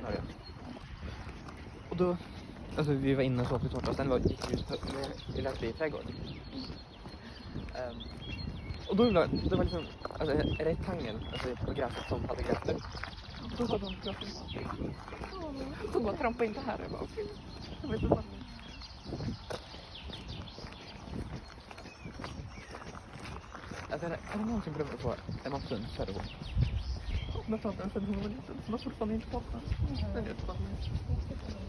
senare. Och då, alltså vi var inne och sov till tårtfesten, det var jätteljust i Länsby trädgård. Um, ehm, och då var det var liksom alltså, rektangel alltså, på gräset som hade grävt ut. Då sa de plötsligt... Så bara trampa inte här. Jag bara, okay. Alltså, är det någonting på en mappsyn så är det hon. naprawdę, ten numer jest mocno podany, to po prostu. Nie, to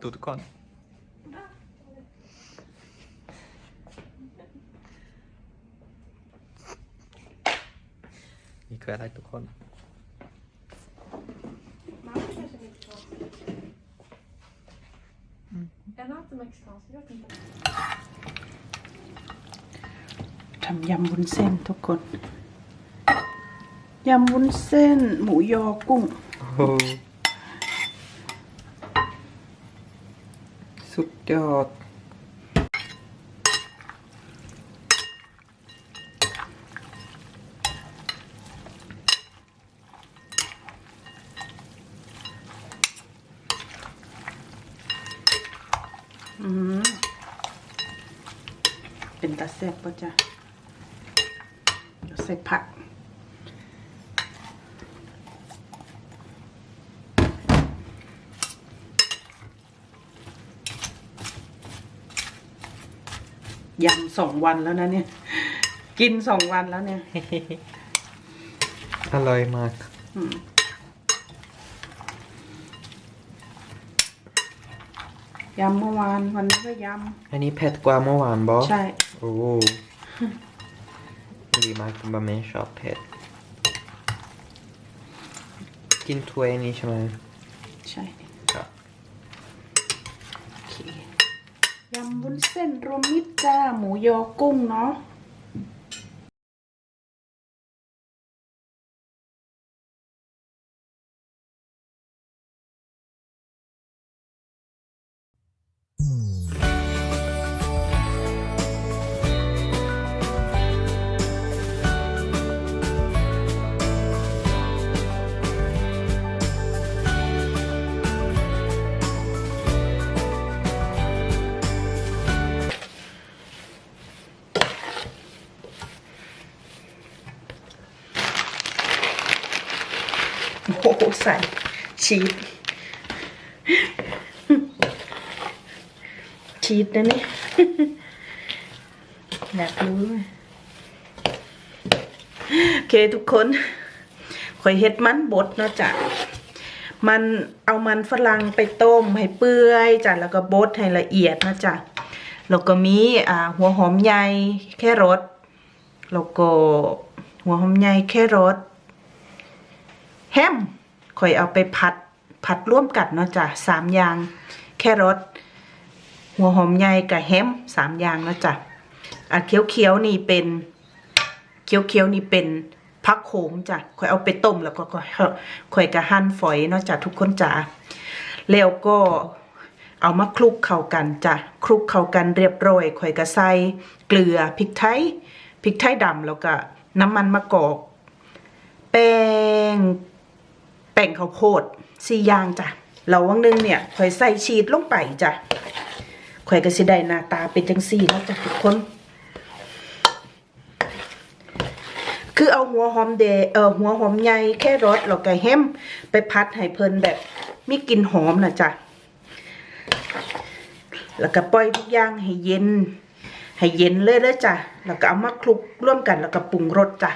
kanske inte får. Dotcon. นี่คืออะไรทุกคน Mamma kanske är mexikansk. En annan mexikansk, jag vet inte. ทำยำวุ้นเส้นทุกคน ยำวุ้นเส้น หมูยอกุ้ง สุดยอด เป็นตาแซ่บป่ะจ๊ะเดี๋ยวใส่ผัก ยำสองวันแล้วนะเนี่ย กินสองวันแล้วเนี่ยอร่อยมากอืมยำเมื่อวานวันนี้ก็ยอันนี้เผ็ดกว่าเมื่อวานบอำใช่ โอ้ดีมากบะเมชอบเผ็ด กินถ้วยนี้ใช่ไหมใช่ ครับ โอเค ยำวุ้นเส้นรวมมิตรจ้า หมูยอกุ้งเนาะ โอ้โหใส่ชีสชีสนะนี่อยากรู้ไหมโอเคทุกคนข่อยเฮ็ดมันบดเนาะจ้ะมันเอามันฝรั่งไปต้มให้เปื่อยจ้ะแล้วก็บดให้ละเอียดนะจ้ะแล้วก็มีอ่าหัวหอมใหญ่แครอทแล้วก็หัวหอมใหญ่แครอทแฮม ข่อยเอาไปผัดผัดร่วมกันเนาะจ้ะสามอย่าง แครอทหัวหอมใหญ่กับแฮมสามอย่างเนาะจ้ะอันเขียวๆนี่เป็นเขียวๆนี่เป็นพักโขมจ้ะข่อยเอาไปต้มแล้วก็ข่อยข่อยกะหั่นฝอยเนาะจ้ะทุกคนจ้ะแล้วก็เอามาคลุกเข้ากันจ้ะคลุกเข้ากันเรียบร้อยข่อยก็ใส่เกลือพริกไทยพริกไทยดำแล้วก็น้ำมันมะกอก แป้ง แป้งข้าวโพดสี่อย่างจ้ะแล้ววังหนึงเนี่ยข่อยใส่ชีสลงไปจ้ะข่อยก็สิได้หน้าตาเป็นจังซี่นะจ้ะทุกคน คือเอาหัวหอมเดเออหัวหอมใหญ่แค่รสแล้วก็แฮมไปพัดให้เพลินแบบมีกลิ่นหอมนะจ้ะแล้วก็ปล่อยทุกอย่างให้เย็น ให้เย็นเลยเด้อจ้ะ แล้วก็เอามาคลุกร่วมกันแล้วก็ปรุงรสจ้ะ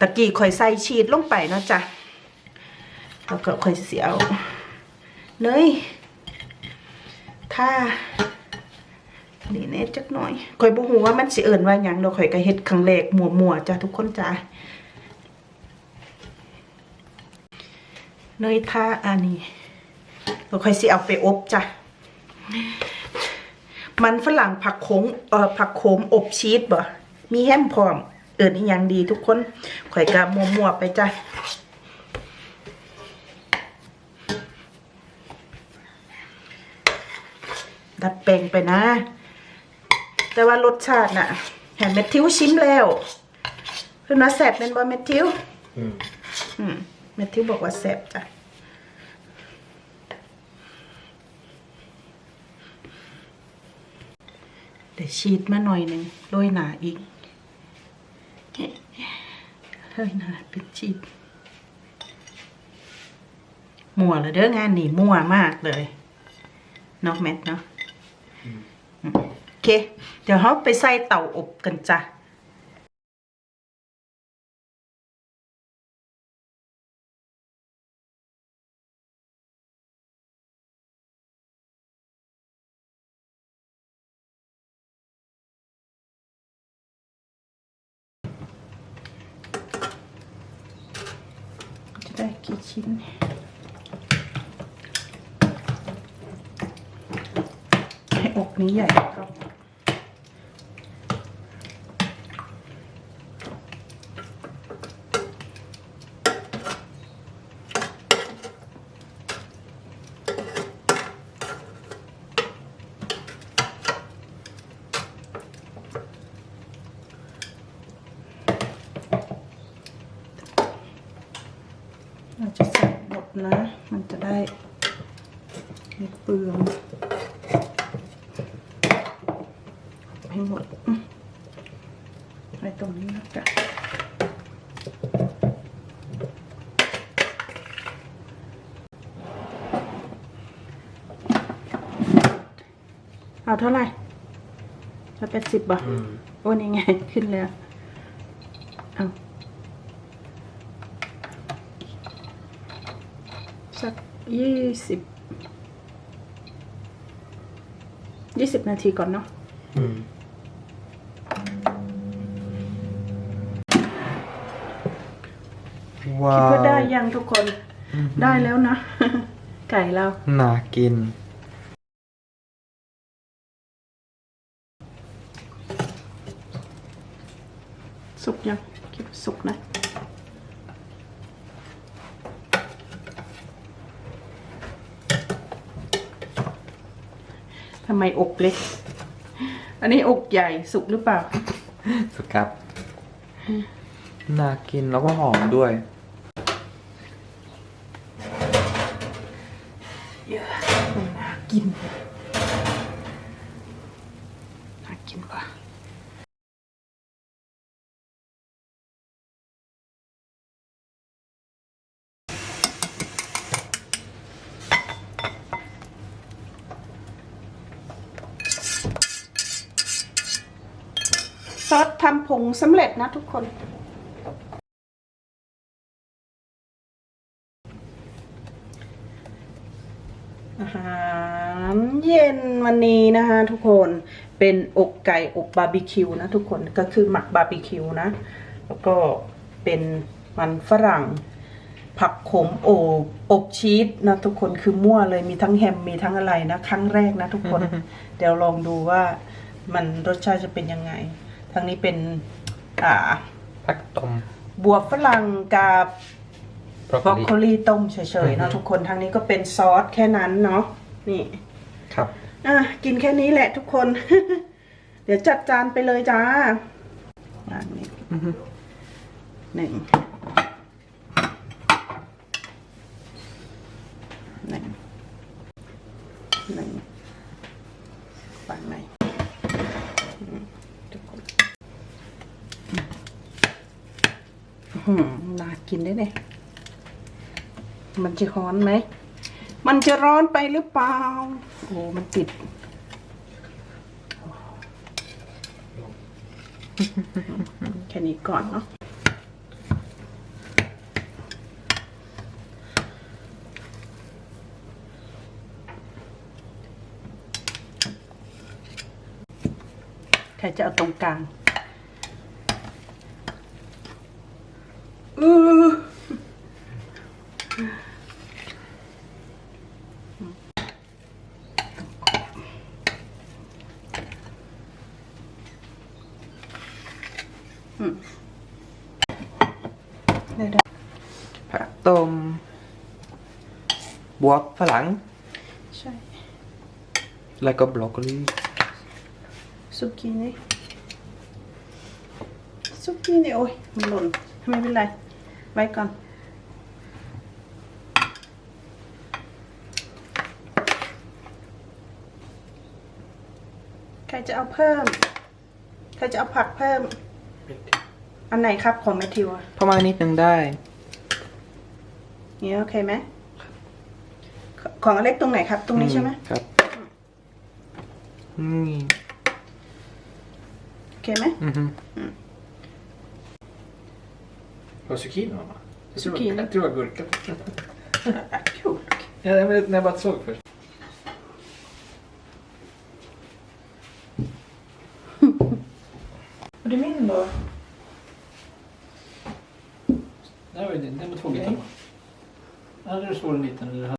ตะกี้ข่อยใส่ชีสลงไปเนาะจ้ะ แล้วก็ค่อยเสียวเนยถ้านี่เน็จักหน่อยข่อยบ่หูว่ามันสิเอิ้ว่าหยังดอกข่อยก็เฮ็ดครั้งแรกมัวมัวจ้ะทุกคนจ้ะเนยท่าอันนี้เราค่อยสิเอาไปอบจ้ะ มันฝรั่งผักโขงเออผักโขมอบชีสบ่ มีแฮมพร้อม เอิญอีกอย่างดีทุกคนข่อยกะมัวมัวไปจ้ะ ดัดแปลงไปนะ แต่ว่ารสชาติน่ะเห็นเมทธิวชิมแล้วเพื่อนว่าแซ่บเป็นบ่เมทธิวอืมอืมเมทธิวบอกว่าแซ่บจ้ะเดี๋ยวชีดมาหน่อยหนึ่งโรยหนาอีกโรยหนาเป็นชีดมั่วเลยเด้องานนี่มั่วมากเลยเนาะแมทเนาะอืม โอเค เดี๋ยวเราไปใส่เตาอบกันจ้ะ นี้ใหญ่ครับ เราจะใส่หมดนะ มันจะได้ไม่เปลือง เอาเท่าไหร่จะเป็นสิบบ่ะอืมโอ้นี่ไง ขึ้นแล้วเอาสักยี่สิบยี่สิบนาทีก่อนเนาะอืมว้าคิดวว่าได้ยังทุกคนได้แล้วนะ ไก่เรา น่ากิน สุกยังคิดว่าสุกนะทำไมอกเล็ก อันนี้อกใหญ่สุกหรือเปล่า สุดครับ น่ากินแล้วก็หอมด้วย เยอะน่ากิน น่ากินป่ะ ซอสทำผงสำเร็จนะทุกคน อาหารเย็นวันนี้นะคะทุกคนเป็นอกไก่อบบาร์บีคิวนะทุกคนก็คือหมักบาร์บีคิวนะ แล้วก็เป็นมันฝรั่ง ผักขมโอบอบชีสนะทุกคนคือมั่วเลยมีทั้งแฮมมีทั้งอะไรนะ ครั้งแรกนะทุกคน เดี๋ยวลองดูว่ามันรสชาติจะเป็นยังไง ทั้งนี้เป็น อ่าผักต้มบวบฝรั่งกับบรอกบรอกโคโคลี ลีต้มเฉยๆเนาะทุกคนทางนี้ก็เป็นซอสแค่นั้นเนาะนี่ ครับ อะกินแค่นี้แหละทุกคน เดี๋ยวจัดจานไปเลยจ้าอ่านี่อือฮึหนึ่งหนึ่งหนึ่งฝั่งไหนอืมทุกคนอื้อหือ น่ยมันจะร้อนไหม มันจะร้อนไปหรือเปล่า โอ้มันติด แค่นี้ก่อนเนาะใครจะเอาตรงกลางอือ เดี๋ยว ผัก ต้ม บวบฝรั่งๆใช่ แล้วก็บรอกโคลีซุกี้นี่ซุกี้นี่โอ้ยมันหล่นไม่เป็นไร ไว้ก่อนใครจะเอาเพิ่ม ใครจะเอาผักเพิ่ม อันไหนครับของแมทธิวอะประมาณนิดนึงได้ นี่โอเคไหมขของอเล็กตรงไหนครับ ตรงนี้ใช่ไหม ครับนี่ โอเคไหม อือฮึ Var zucchini mamma? Jag tror, Zucchini. jag tror det var gurka. Kul. Ja, men när jag bara såg först. Och det är min då? Det var ju din. Den med två bitar. Okej. Hade du så en liten eller?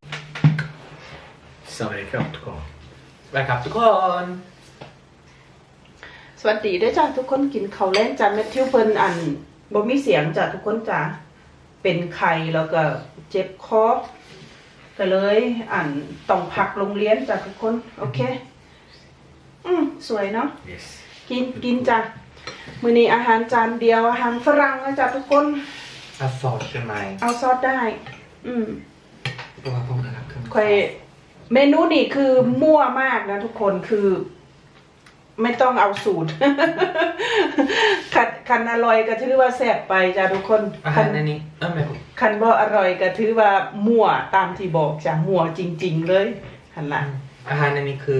สวัสดีครับทุกคนไปครับทุกคนสวัสดีด้วยจ้าทุกคนกินข้าวแรงจ้าแมทธิวเพิ่นอันบ่มีเสียงจ้าทุกคนจ้าเป็นไข้แล้วก็เจ็บคอก็เลยอันต้องพักโรงเรียนจ้าทุกคน โอเค อืมสวยเนาะ yes กินกินจ้ะมื้อนี้อาหารจานเดียวอาหารฝรั่งนะจ้ะทุกคนอาซอสใช่ไหมเอาซอสได้ อืมเพราะว่าผมนะครับเครื่องค่อยเมนูนี่คือมั่วมากนะทุกคนคือ ไม่ต้องเอาสูตร คันคันอร่อยก็ถือว่าแซ่บไปจ้ะทุกคนอาคัหารในนี้เออไม่ผมคันบ่อร่อยก็ถือว่ามั่วตามที่บอกจ้ะมั่วจริง ๆ เลยหันละอาหารในนี้คือ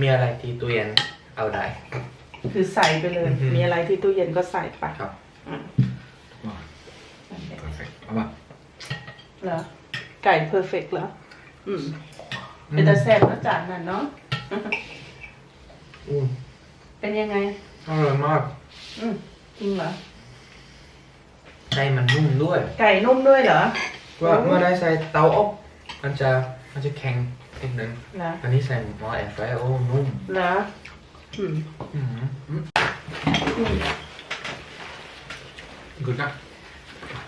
มีอะไรที่ตู้เย็นเอาได้ คือใส่ไปเลย อือฮึมีอะไรที่ตู้เย็นก็ใส่ไปครับ อืม perfect mamma เหรอ ไก่เพอร์เฟกเหรอ อืมเป็นแต่แซ่บนะจานนั่นเนาะ อืมเป็นยังไง อร่อยมากอืมจริงเหรอไก่มันนุ่มด้วยไก่นุ่มด้วยเหรอ ว่าเมื่อได้ใส่เตาอบมันจะมันจะแข็งนิดนึงนะอันนี้ใส่หม้อแอร์ไฟร์โอ้นุ่มเหรออืมอืมอืม gurka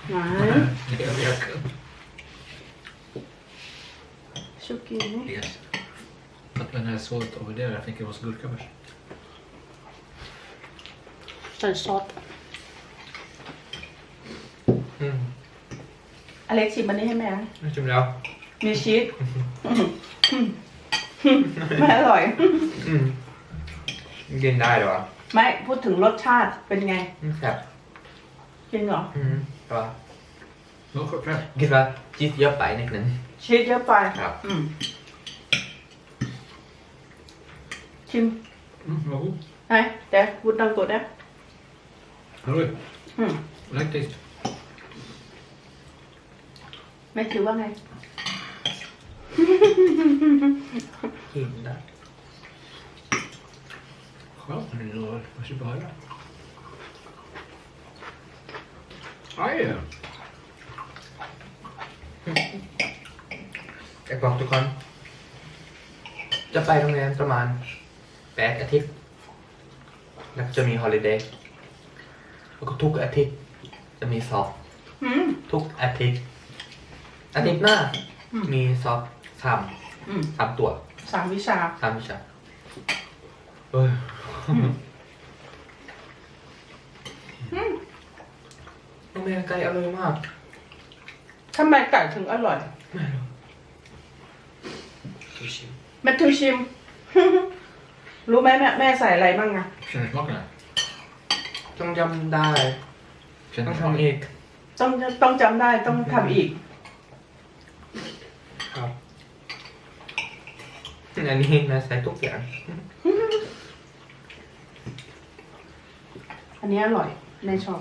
ไหน det är mjölk ชุกินี่ yes att när jag såg över det jag tänkte det var så gurka först ใส่ซอสอืมอเล็กชิมอันนี้ให้แม่นะชิมแล้ว มีชีสอืมอืมอืมไม่อร่อย อืมกินได้เหรอไม่พูดถึงรสชาติเป็นไงอืมครับจริงเหรอ อืมแต่ว่า no choklad คิดว่าชีสเยอะไปนิดนึง ชีสเยอะไปครับ อืมชิม mm, vad god ไหนเดี๋ยวพูดดังกดนะ Hallå, อืม I like taste ไม่ถือว่าไงกินได้ Skönt men det var varsågod höra Aj! แต่บอกทุกคน จะไปโรงเรียนประมาณแปดอาทิตย์ แล้วก็จะมีฮอลิเดย์แล้วก็ทุกอาทิตย์ จะมีสอบ อืม ทุกอาทิตย์ อาทิตย์หน้า อืม มีสอบสามอืมสามตัวสามวิชา สามวิชาเอ้ยโรงเรียนไกลอร่อยมากทำไมไก่ถึงอร่อย ไม่รู้ ดูชิมแมทธิวชิม รู้ไหมแม่แม่ใส่อะไรบ้างอะ Känner du smaken här? ต้องจำได้ Känner ต้อง du smaken? ทำอีกต้องต้องจำได้ต้องทำอีกครับอันนี้นะใส่ทุกอย่างอันนี้อร่อยแม่ชอบ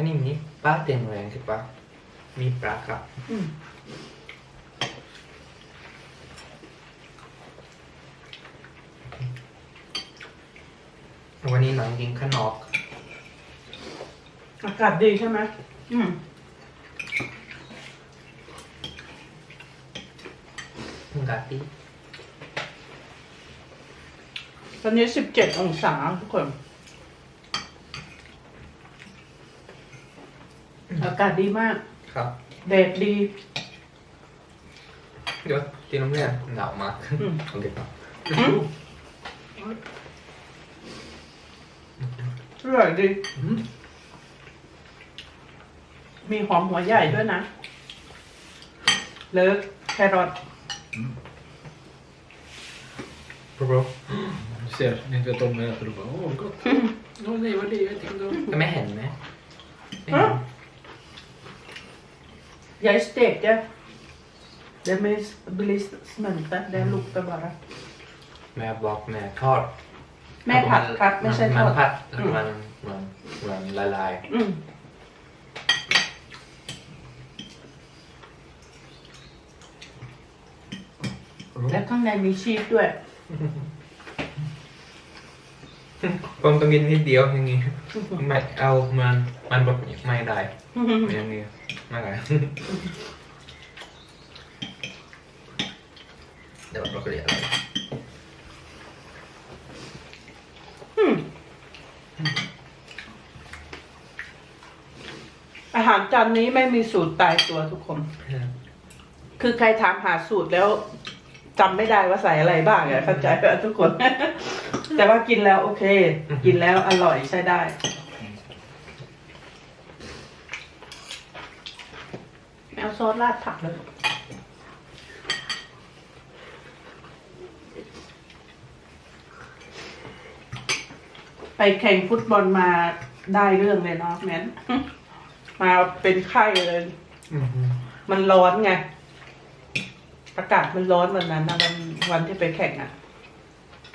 อันนี้มีปลาเต็มแรงใช่ปะมีปลาครับอืมวันนี้หนังกินข้างนอกอากาศดีใช่ไหมอืมอากาศดีตอนนี้สิบเจ็ดองศาทุกคน อากาศดีมาก ครับ แดดดี เดี๋ยวกินน้ำเนี่ยหนาวมากอืม โอเคครับอร่อยดีมีหอมหัวใหญ่ด้วยนะ เลิกแครอท Bra, bra. Du ser, när inte vet om vad jag äter, då bara åh gott. Åh nej, vad är det? Jag vet inte. om- ไม่เห็นไหมไม่ฮะเห็น Jag steker. Det blir smälta, det luktar bara. แม่บอกแม่ทอดแม่ผัดครับไม่ใช่ทอด มันผัดอืม มันมันมันละลาย อืม แล้วข้างในมีชีสด้วย ผมต้องกินนิดเดียวอย่างงี้ไม่เอามันมันแบบไม่ได้อย่างงี้ไม่ได้เดี๋ยวเราก็เรียกอะไรอาหารจานนี้ไม่มีสูตรตายตัวทุกคน คือใครถามหาสูตรแล้วจำไม่ได้ว่าใส่อะไรบ้างอะเข้าใจไหมทุกคน แต่ว่ากินแล้วโอเค กินแล้วอร่อยใช้ได้ แมวซอสราดผักเลยไปแข่งฟุตบอลมาได้เรื่องเลยเนาะแมนมาเป็นไข้เลย มันร้อนไง อากาศมันร้อนวันนั้นนะวันวันที่ไปแข่งอะ่ะ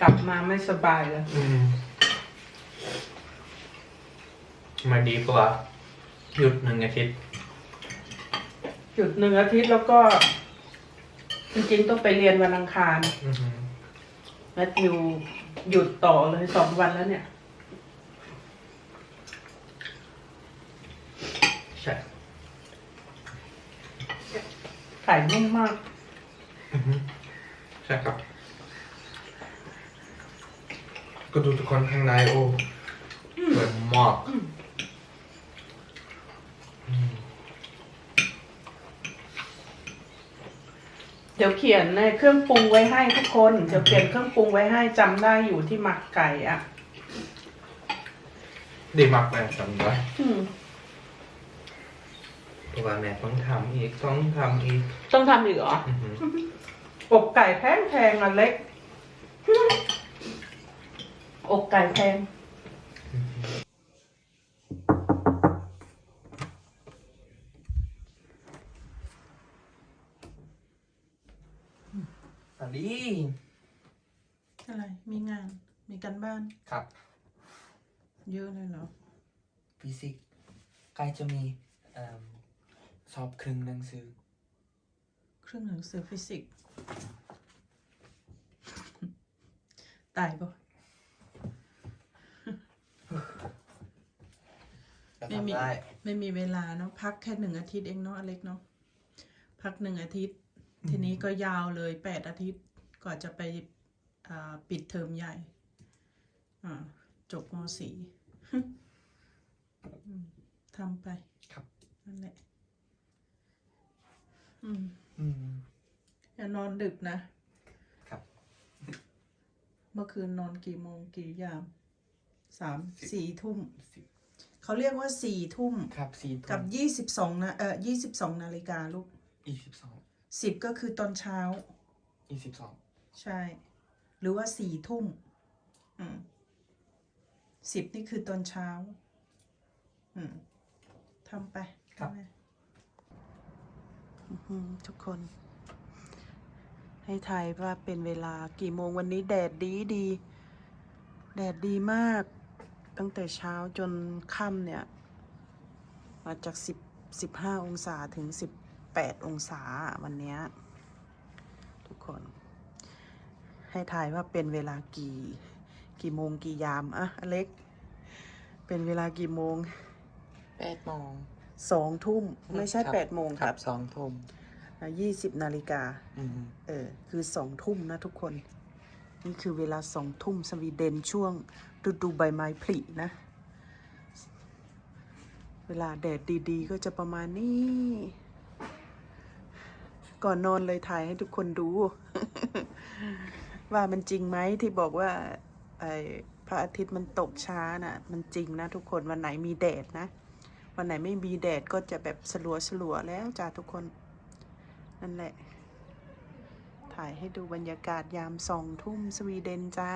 กลับมาไม่สบายเลยอืมมาดีกว่า หยุดหนึ่งอาทิตย์ หยุดหนึ่งอาทิตย์แล้วก็ จริงๆต้องไปเรียนวันอังคารอือหือแมทธิวหยุดต่อเลยสองวันแล้วเนี่ย ใช่ไก่นุ่มมาก อือหือใช่ครับ ก็ดูทุกคนข้างในโอ้สวยมากอืมเดี๋ยวเขียนในเครื่องปรุงไว้ให้ทุกคน เดี๋ยวเขียนเครื่องปรุงไว้ให้จำได้อยู่ที่หมักไก่อะ่ะ ดีมากเลยจำได้อืม เพราะว่าแม่ต้องทำอีกต้องทำอีกต้องทำอีกเหรอ อือหือ อกไก่แพงแพงๆอันเล็ก อกไก่แพงสวัสดีอะไร มีงาน มีการบ้าน ครับ เยอะเลยเหรอ ฟิสิกส์ใกล้จะมีเอิ่มสอบครึ่งหนังสือ เครื่องหนังสือฟิสิกส์ ตายปะ ไม่มีไม่มีเวลาเนาะพักแค่หนึ่งอาทิตย์เองเนาะอเล็กเนาะพักหนึ่งอาทิตย์ทีนี้ก็ยาวเลยแปดอาทิตย์กว่าจะไปอ่าปิดเทอมใหญ่อ่าจบมสี่ อืมทำไปครับ นั่นแหละอืมอืม อย่านอนดึกนะครับ เมื่อคืนนอนกี่โมงกี่ยาม สามสี่ทุ่มสิบเขาเรียกว่าสี่ทุ่มครับสี่กับยี่สิบสองนะเออยี่สิบสองนาฬิกาลูกยี่สิบสองสิบก็คือตอนเช้ายี่สิบสองใช่ หรือว่าสี่ทุ่มอืมสิบนี่คือตอนเช้า อืมทำไปนั่นแหละอื้อหือทุกคน ให้ทายว่าเป็นเวลากี่โมงวันนี้แดดดีดี แดดดีมาก ตั้งแต่เช้าจนค่ำเนี่ย มาจากสิบสิบห้าองศาถึงสิบแปดองศาวันเนี้ยทุกคน ให้ทายว่าเป็นเวลากี่ กี่โมงกี่ยามอะอเล็ก เป็นเวลากี่โมงแปดโมงสองทุ่มไม่ใช่ครับแปดโมงคครัรับบสองทุ่มยี่สิบนาฬิกาอืมเออ คือสองทุ่มนะทุกคน นี่คือเวลาสองทุ่มสวีเดนช่วง ฤดูใบไม้ผลินะ เวลาแดดดีๆ ก็จะประมาณนี้ ก่อนนอนเลยถ่ายให้ทุกคนดู ว่ามันจริงไหมที่บอกว่าไอพระอาทิตย์มันตกช้าน่ะ มันจริงนะทุกคนวันไหนมีแดดนะ วันไหนไม่มีแดดก็จะแบบสลัวสลัวๆแล้วจ้าทุกคน นั่นแหละ ถ่ายให้ดูบรรยากาศยามสองทุ่มสวีเดนจ้า